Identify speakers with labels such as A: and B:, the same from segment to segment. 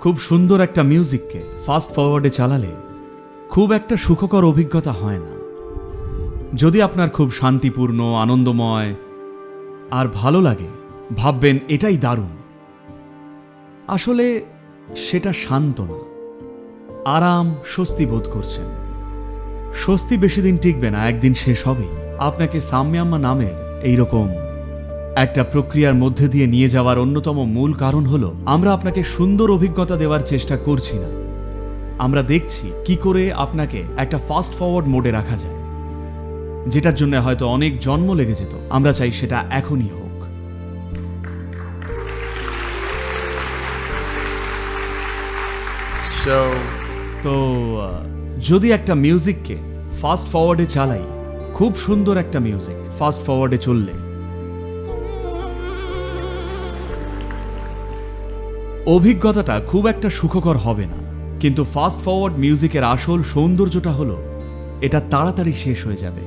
A: খুব সুন্দর একটা মিউজিককে ফাস্ট ফরওয়ার্ডে চালালে খুব একটা সুখকর অভিজ্ঞতা হয় না। যদি আপনার খুব শান্তিপূর্ণ, আনন্দময় আর ভালো লাগে, ভাববেন এটাই দারুণ। আসলে সেটা শান্ত না। আরাম, স্বস্তি বোধ করছেন। স্বস্তি বেশি দিন টিকবে না, একদিন শেষ হবেই। আপনাকে সাম্যাম্মা নামের এইরকম একটা প্রক্রিয়ার মধ্যে দিয়ে নিয়ে যাওয়ার অন্যতম মূল কারণ হলো আমরা আপনাকে সুন্দর অভিজ্ঞতা দেওয়ার চেষ্টা করছি না। আমরা দেখছি কি করে আপনাকে একটা ফাস্ট ফরওয়ার্ড মোডে রাখা যায় যেটার জন্য হয়তো অনেক জন্ম লেগে যেত। আমরা চাই সেটা এখনই হোক। তো যদি একটা মিউজিককে ফাস্ট ফরওয়ার্ডে চালাই খুব সুন্দর একটা মিউজিক ফাস্ট ফরওয়ার্ডে চললে অভিজ্ঞতাটা খুব একটা সুখকর হবে না। কিন্তু ফাস্ট ফরওয়ার্ড মিউজিকের আসল সৌন্দর্যটা হলো, এটা তাড়াতাড়ি শেষ হয়ে যাবে।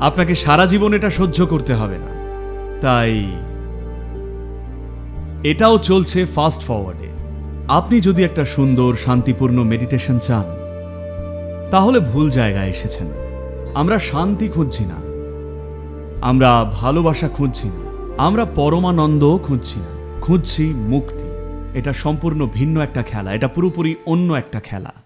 A: আপনাকে সারা জীবন এটা সহ্য করতে হবে না। তাই এটাও চলছে ফাস্ট ফরওয়ার্ডে আপনি যদি একটা সুন্দর, শান্তিপূর্ণ মেডিটেশন চান, তাহলে ভুল জায়গায় এসেছেন। আমরা শান্তি খুঁজছি না। আমরা ভালোবাসা খুঁজছি না। আমরা পরমানন্দও খুঁজছি না। খুঁজছি মুক্তি। এটা সম্পূর্ণ ভিন্ন একটা খেলা এটা পুরোপুরি অন্য একটা খেলা।